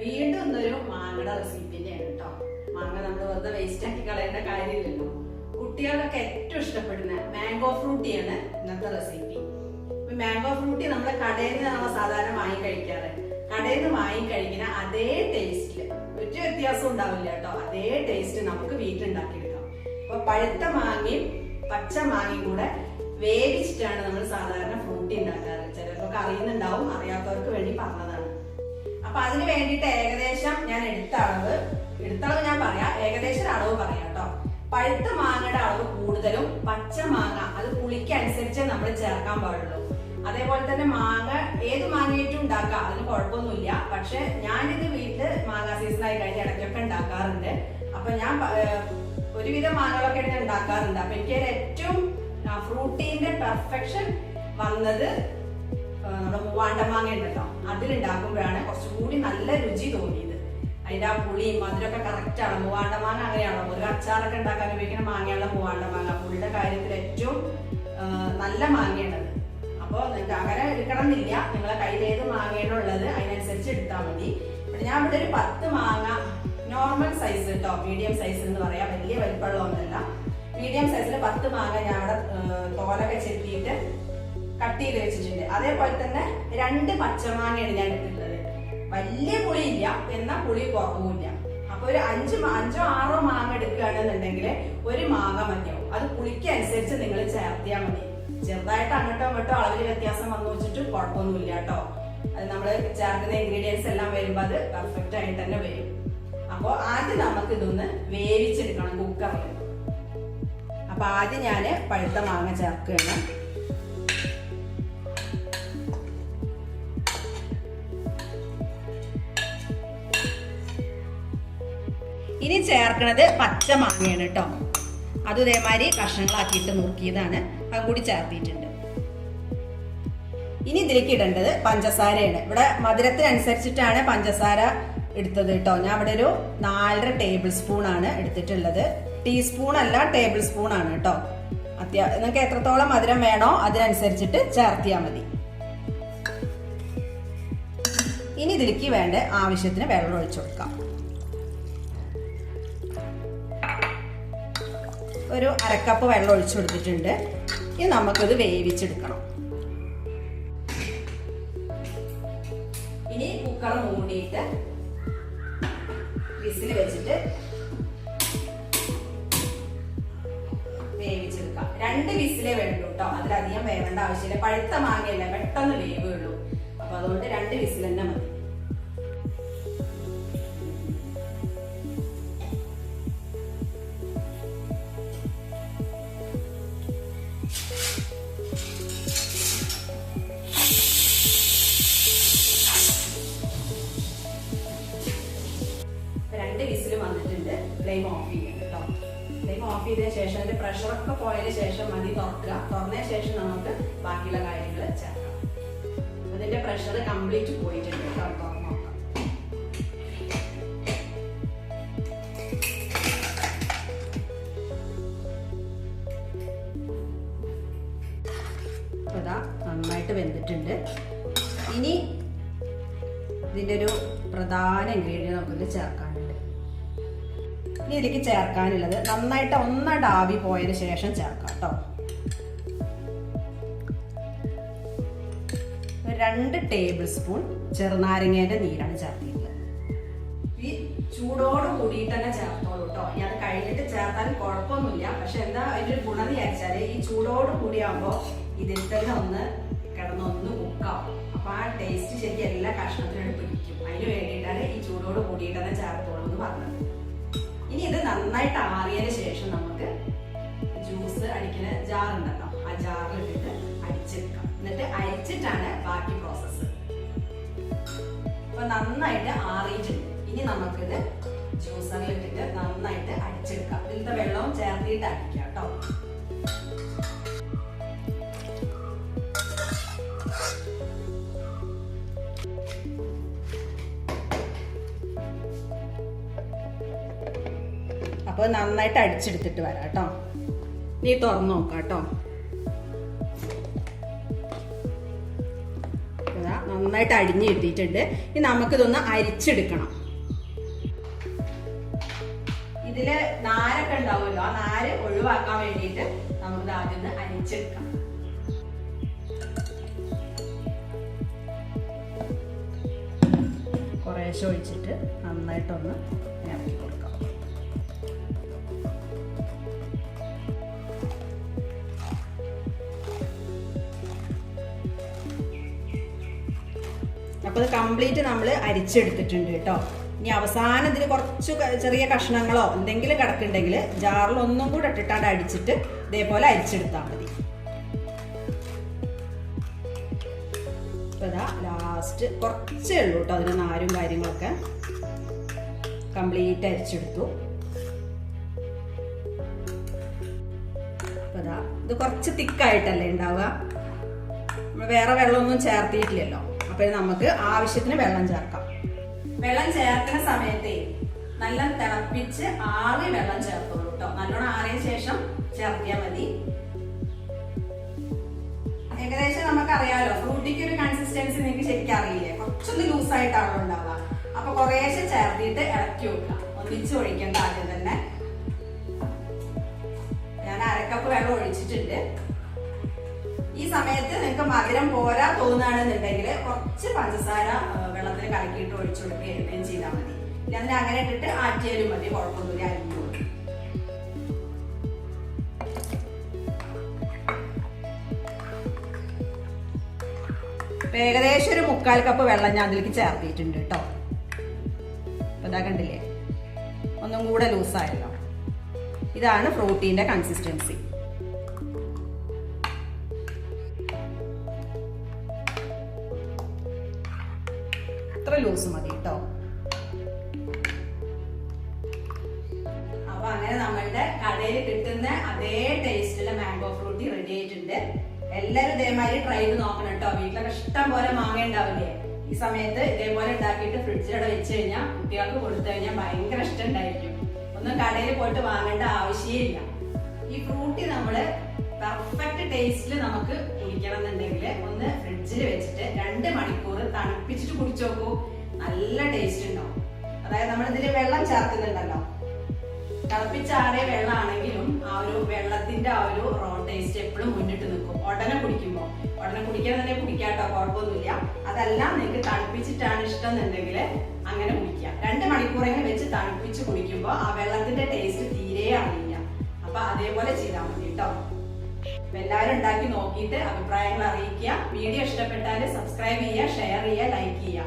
വീണ്ടും ഇന്നൊരു മാങ്ങയുടെ റെസിപ്പി തന്നെയാണ് കേട്ടോ മാങ്ങ നമ്മൾ വെറുതെ വേസ്റ്റ് ആക്കി കളയേണ്ട കാര്യമില്ലല്ലോ. കുട്ടികൾക്കൊക്കെ ഏറ്റവും ഇഷ്ടപ്പെടുന്ന മാംഗോ ഫ്രൂട്ടിയാണ് ഇന്നത്തെ റെസിപ്പി മാംഗോ ഫ്രൂട്ടി നമ്മൾ കടയിൽ നിന്ന് നമ്മൾ സാധാരണ വാങ്ങി കഴിക്കാറ്. കടയിൽ നിന്ന് വാങ്ങി കഴിക്കുന്ന അതേ ടേസ്റ്റിൽ ഒരു വ്യത്യാസം ഉണ്ടാവില്ല കേട്ടോ. അതേ ടേസ്റ്റ് നമുക്ക് വീട്ടിലുണ്ടാക്കിയെടുക്കാം. അപ്പൊ പഴുത്ത മാങ്ങയും പച്ച മാങ്ങയും കൂടെ വേവിച്ചിട്ടാണ് നമ്മൾ സാധാരണ ഫ്രൂട്ടി ഉണ്ടാക്കാറ്. ചിലർക്കൊക്കെ അറിയുന്നുണ്ടാവും അറിയാത്തവർക്ക് വേണ്ടി പറഞ്ഞതാണ്. അപ്പൊ അതിന് വേണ്ടിയിട്ട് ഏകദേശം ഞാൻ എടുത്ത അളവ് എടുത്ത അളവ് ഞാൻ പറയാം. ഏകദേശം അളവ് പറയാം കേട്ടോ. പഴുത്ത മാങ്ങയുടെ അളവ് കൂടുതലും പച്ച മാങ്ങ അത് പുളിക്കനുസരിച്ച് നമ്മൾ ചേർക്കാൻ പാടുള്ളൂ. അതേപോലെ തന്നെ മാങ്ങ ഏത് മാങ്ങയായിട്ടും ഉണ്ടാക്കാം അതിന് കുഴപ്പമൊന്നുമില്ല. പക്ഷെ ഞാനിത് വീട്ടിൽ മാങ്ങ സീസൺ ആയി കഴിഞ്ഞ ഇടയ്ക്കൊക്കെ ഉണ്ടാക്കാറുണ്ട്. അപ്പൊ ഞാൻ ഒരുവിധം മാങ്ങകളൊക്കെ ഞാൻ ഉണ്ടാക്കാറുണ്ട്. അപ്പൊ എനിക്ക് ഏറ്റവും ഫ്രൂട്ടീന്റെ പെർഫെക്ഷൻ വന്നത് നമ്മുടെ മൂവാണ്ട മാങ്ങ ഉണ്ടല്ലോ അതിലുണ്ടാക്കുമ്പോഴാണ് കുറച്ചുകൂടി നല്ല രുചി തോന്നിയത്. അതിന്റെ ആ പുളിയും മധുരമൊക്കെ ആണ് മൂവാണ്ട മാങ്ങ അങ്ങനെയാണോ? ഒരു അച്ചാറൊക്കെ ഉണ്ടാക്കാൻ ഉപയോഗിക്കുന്ന മാങ്ങയുള്ള മൂവാണ്ട മാങ്ങ. പുളിയുടെ കാര്യത്തിൽ ഏറ്റവും നല്ല മാങ്ങയാണത് അപ്പോൾ നിങ്ങൾക്ക് അങ്ങനെ എടുക്കണം എന്നില്ല നിങ്ങളെ കയ്യിൽ ഏത് മാങ്ങയാണോ ഉള്ളത് അതിനനുസരിച്ച് എടുത്താൽ മതി. ഞാൻ ഇവിടെ ഒരു പത്ത് മാങ്ങ നോർമൽ സൈസ് കേട്ടോ മീഡിയം സൈസ് എന്ന് പറയാം. വലിയ വലിപ്പമുള്ള മീഡിയം സൈസിൽ പത്ത് മാങ്ങ ഞാൻ അവിടെ തോലൊക്കെ ചെത്തിയിട്ട് കട്ട് ചെയ്ത് വെച്ചിട്ടുണ്ട്. അതേപോലെ തന്നെ രണ്ട് പച്ചമാങ്ങയാണ് ഞാൻ എടുത്തിട്ടുള്ളത്. വലിയ പുളിയില്ല എന്നാൽ പുളി കുറവുമില്ല. അപ്പൊ ഒരു അഞ്ച് അഞ്ചോ ആറോ മാങ്ങ എടുക്കുകയാണെന്നുണ്ടെങ്കിൽ ഒരു മാങ്ങ മതിയാവും. അത് പുളിക്കനുസരിച്ച് നിങ്ങൾ ചേർത്തിയാൽ മതി. ചെറുതായിട്ട് അങ്ങോട്ടോ അങ്ങോട്ടോ അളവിൽ വ്യത്യാസം വന്നു വെച്ചിട്ട് കുഴപ്പമൊന്നുമില്ല കേട്ടോ. അത് നമ്മൾ ചേർക്കുന്ന ഇൻഗ്രീഡിയൻസ് എല്ലാം വരുമ്പോൾ അത് പെർഫെക്റ്റ് ആയിട്ട് തന്നെ വരും. അപ്പോൾ ആദ്യം നമുക്ക് ഇതൊന്ന് വേവിച്ചെടുക്കണം കുക്കറിൽ അപ്പൊ ആദ്യം ഞാൻ പഴുത്ത മാങ്ങ ചേർക്കുകയാണ്. ഇനി ചേർക്കണത് പച്ച മാങ്ങയാണ് കേട്ടോ. അത് ഇതേമാതിരി കഷ്ണങ്ങളാക്കിയിട്ട് നുറുക്കിയതാണ്. അതും കൂടി ചേർത്തിയിട്ടുണ്ട്. ഇനി ഇതിലേക്ക് ഇടേണ്ടത് പഞ്ചസാരയാണ്. ഇവിടെ മധുരത്തിനനുസരിച്ചിട്ടാണ് പഞ്ചസാര എടുത്തത് കേട്ടോ. ഞാൻ ഇവിടെ ഒരു നാലര ടേബിൾ സ്പൂൺ ആണ് എടുത്തിട്ടുള്ളത്. ടീസ്പൂൺ അല്ല ടേബിൾ സ്പൂൺ ആണ് കേട്ടോ. അത്യാ നിങ്ങൾക്ക് എത്രത്തോളം മധുരം വേണോ അതിനനുസരിച്ചിട്ട് ചേർത്തിയാൽ മതി. ഇനി ഇതിലേക്ക് വേണ്ട ആവശ്യത്തിന് വെള്ളം ഒഴിച്ചു കൊടുക്കാം. ഒരു അരക്കപ്പ് വെള്ളം ഒഴിച്ചു കൊടുത്തിട്ടുണ്ട്. ഇനി നമുക്കത് വേവിച്ചെടുക്കണം. ഇനി കുക്കർ മൂടിയിട്ട് വിസിൽ വെച്ചിട്ട് വേവിച്ചെടുക്കാം. രണ്ട് വിസിലേ വേണ്ടൂ കേട്ടോ. അതിലധികം വേവേണ്ട ആവശ്യമില്ല. പഴുത്ത മാങ്ങയല്ല? പെട്ടെന്ന് വേവുള്ളൂ. അപ്പൊ അതുകൊണ്ട് രണ്ട് വിസിൽ തന്നെ മതി. ചെയ്തതിന് ശേഷം അതിന്റെ പ്രഷറൊക്കെ പോയതിന് ശേഷം മതി തുറക്കുക. തുറന്നതിന് ശേഷം നമുക്ക് ബാക്കിയുള്ള കാര്യങ്ങൾ ചേർക്കാം. അതിന്റെ പ്രഷർ കംപ്ലീറ്റ് പോയിട്ടുണ്ട് തുറന്ന് നന്നായിട്ട് വെന്തിട്ടുണ്ട്. ഇനി ഇതിന്റെ ഒരു പ്രധാന ഇൻഗ്രീഡിയൻ നമുക്കിത് ചേർക്കാനുണ്ട് ഇനി ഇതിലേക്ക് ചേർക്കാനുള്ളത് നന്നായിട്ട് ഒന്നാണ്ട് ആവി പോയതിന് ശേഷം ചേർക്കാം കേട്ടോ രണ്ട് ടേബിൾ സ്പൂൺ ചെറുനാരങ്ങേന്റെ നീരാണ് ചേർത്തിട്ടുള്ളത്. ഈ ചൂടോട് കൂടിയിട്ട് തന്നെ ചേർത്തോളൂ കേട്ടോ അത് കഴിഞ്ഞിട്ട് ചേർത്താൻ കുഴപ്പമൊന്നുമില്ല. പക്ഷെ എന്താ അതിന്റെ ഒരു ഗുണം വിചാരിച്ചാൽ ഈ ചൂടോട് കൂടിയാകുമ്പോൾ ഇതിൽ തന്നെ ഒന്ന് കിടന്നൊന്ന് കുക്കാവും അപ്പൊ ആ ടേസ്റ്റ് ശരിക്കും എല്ലാ കഷ്ണത്തിനും പിടിക്കും. അതിന് വേണ്ടിയിട്ടാണ് ഈ ചൂടോട് കൂടിയിട്ട് തന്നെ ചേർത്തോളൂ എന്ന് പറഞ്ഞത്. ഇനി ഇത് നന്നായിട്ട് ആറിയതിന് ശേഷം നമുക്ക് ജ്യൂസ് അടിക്കുന്ന ജാർ ഉണ്ടല്ലോ ആ ജാറിൽ ഇട്ടിട്ട് അടിച്ചെടുക്കാം. എന്നിട്ട് അരിച്ചിട്ടാണ് ബാക്കി പ്രോസസ്സ് അപ്പൊ നന്നായിട്ട് ആറിയിട്ടുണ്ട്. ഇനി നമുക്കിത് ജ്യൂസറിൽ ഇട്ടിട്ട് നന്നായിട്ട് അടിച്ചെടുക്കാം. ഇതിലത്തെ വെള്ളവും ചേർത്തിട്ട് അടിക്കാം കേട്ടോ. അപ്പോൾ നന്നായിട്ട് അടിച്ചെടുത്തിട്ട് വരാം കേട്ടോ. നീ തുറന്നു നോക്കാം കേട്ടോ. നന്നായിട്ട് അടിഞ്ഞു കിട്ടിയിട്ടുണ്ട്. ഇനി നമുക്കിതൊന്ന് അരിച്ചെടുക്കണം. ഇതിൽ നാരൊക്കെ ഉണ്ടാവുമല്ലോ ആ നാര് ഒഴിവാക്കാൻ വേണ്ടിയിട്ട് നമുക്ക് ആദ്യം ഒന്ന് അരിച്ചെടുക്കാം. കുറേശ്ശെ ഒഴിച്ചിട്ട് നന്നായിട്ടൊന്ന് അപ്പോൾ ഇത് കംപ്ലീറ്റ് നമ്മൾ അരിച്ചെടുത്തിട്ടുണ്ട് കേട്ടോ. ഇനി അവസാനം ഇതിൽ കുറച്ച് ചെറിയ കഷ്ണങ്ങളോ എന്തെങ്കിലും കിടക്കുന്നുണ്ടെങ്കിൽ ജാറിൽ ഒന്നും കൂടെ ഇട്ടിട്ടാണ്ട് അടിച്ചിട്ട് ഇതേപോലെ അരിച്ചെടുത്താൽ മതി. ലാസ്റ്റ് കുറച്ചേ ഉള്ളൂ കേട്ടോ അതിന് നാരും കാര്യങ്ങളൊക്കെ. കംപ്ലീറ്റ് അരിച്ചെടുത്തു. ഇത് കുറച്ച് തിക്കായിട്ടല്ലേ ഉണ്ടാവുക. നമ്മൾ വേറെ വെള്ളമൊന്നും ചേർത്തിയിട്ടില്ലല്ലോ അപ്പോൾ ഇത് നമുക്ക് ആവശ്യത്തിന് വെള്ളം ചേർക്കാം. വെള്ളം ചേർക്കുന്ന സമയത്തെ നല്ല തിളപ്പിച്ച് ആറി വെള്ളം ചേർത്തോളൂ കേട്ടോ നല്ലോണം ആറിയ ശേഷം ചേർത്തിയാൽ മതി. ഏകദേശം നമുക്കറിയാലോ ഫ്രൂട്ടിക്ക് ഒരു കൺസിസ്റ്റൻസി നിങ്ങൾക്ക് ശരിക്കും അറിയില്ലേ? കുറച്ചൊന്ന് ലൂസായിട്ടാണ് ഉണ്ടാവുക. അപ്പൊ കുറേശ്ശെ ചേർത്തിട്ട് ഇളക്കി വെക്കുക. ഒന്നിച്ച് ഒഴിക്കേണ്ട ആദ്യം തന്നെ. ഞാൻ അരക്കപ്പ് വെള്ളം ഒഴിച്ചിട്ടുണ്ട്. ഈ സമയത്ത് നിങ്ങൾക്ക് മധുരം പോരാ തോന്നുകയാണെന്നുണ്ടെങ്കിൽ കുറച്ച് പഞ്ചസാര വെള്ളത്തിൽ കലക്കിയിട്ട് ഒഴിച്ചു കൊടുക്കുക കൊടുക്കുകയും ചെയ്താൽ മതി. ഇനി അതിന് അങ്ങനെ ഇട്ടിട്ട് ആറ്റിയാലും മതി കുഴപ്പമൊന്നുമില്ല അരിഞ്ഞു ഏകദേശം ഒരു മുക്കാൽ കപ്പ് വെള്ളം ഞാൻ അതിലേക്ക് ചേർത്തിട്ടുണ്ട് കേട്ടോ. ഇതാ കണ്ടില്ലേ? ഒന്നും കൂടെ ലൂസായല്ലോ ഇതാണ് പ്രോട്ടീന്റെ കൺസിസ്റ്റൻസി ഇത്ര ലൂസ് മതി കേട്ടോ. അപ്പൊ അങ്ങനെ നമ്മളുടെ കടയിൽ കിട്ടുന്ന അതേ ടേസ്റ്റിലെ മാംഗോ ഫ്രൂട്ടി റെഡി ആയിട്ടുണ്ട്. എല്ലാരും ഇതേമാതിരി ട്രൈ ചെയ്ത് നോക്കണം കേട്ടോ. വീട്ടിലൊക്കെ ഇഷ്ടം പോലെ മാങ്ങ ഉണ്ടാവില്ലേ? ഈ സമയത്ത് ഇതേപോലെ ഉണ്ടാക്കിയിട്ട് ഫ്രിഡ്ജിലൂടെ വെച്ച് കഴിഞ്ഞാൽ കുട്ടികൾക്ക് കൊടുത്തു കഴിഞ്ഞാൽ ഭയങ്കര ഇഷ്ടം ഉണ്ടായിരിക്കും. ഒന്നും കടയിൽ പോയിട്ട് വാങ്ങേണ്ട ആവശ്യമില്ല ഈ ഫ്രൂട്ടി നമ്മൾ പെർഫെക്റ്റ് ടേസ്റ്റിൽ നമുക്ക് കുടിക്കണം എന്നുണ്ടെങ്കിൽ ഫ്രിഡ്ജിൽ വെച്ചിട്ട് രണ്ട് മണിക്കൂർ തണുപ്പിച്ചിട്ട് കുടിച്ചു നോക്കൂ. നല്ല ടേസ്റ്റ് ഉണ്ടാവും. അതായത് നമ്മൾ ഇതിൽ വെള്ളം ചേർക്കുന്നുണ്ടല്ലോ. തിളപ്പിച്ചാറിയ വെള്ളമാണെങ്കിലും ആ ഒരു വെള്ളത്തിന്റെ ആ ഒരു റോ ടേസ്റ്റ് എപ്പോഴും മുന്നിട്ട് നിൽക്കും. ഉടനെ കുടിക്കുമ്പോൾ ഉടനെ കുടിക്കാൻ തന്നെ കുടിക്കാട്ടോ കുഴപ്പമൊന്നുമില്ല. അതെല്ലാം നിങ്ങൾക്ക് തണുപ്പിച്ചിട്ടാണ് ഇഷ്ടം എന്നുണ്ടെങ്കിൽ അങ്ങനെ കുടിക്കാം. രണ്ട് മണിക്കൂറെങ്കിലും വെച്ച് തണുപ്പിച്ച് കുടിക്കുമ്പോൾ ആ വെള്ളത്തിന്റെ ടേസ്റ്റ് തീരെ അറിയില്ല. അപ്പൊ അതേപോലെ ചെയ്താൽ മതി കേട്ടോ. എല്ലാവരും ഉണ്ടാക്കി നോക്കിയിട്ട് അഭിപ്രായങ്ങൾ അറിയിക്കുക. വീഡിയോ ഇഷ്ടപ്പെട്ടാൽ സബ്സ്ക്രൈബ് ചെയ്യുക ഷെയർ ചെയ്യുക ലൈക്ക് ചെയ്യുക.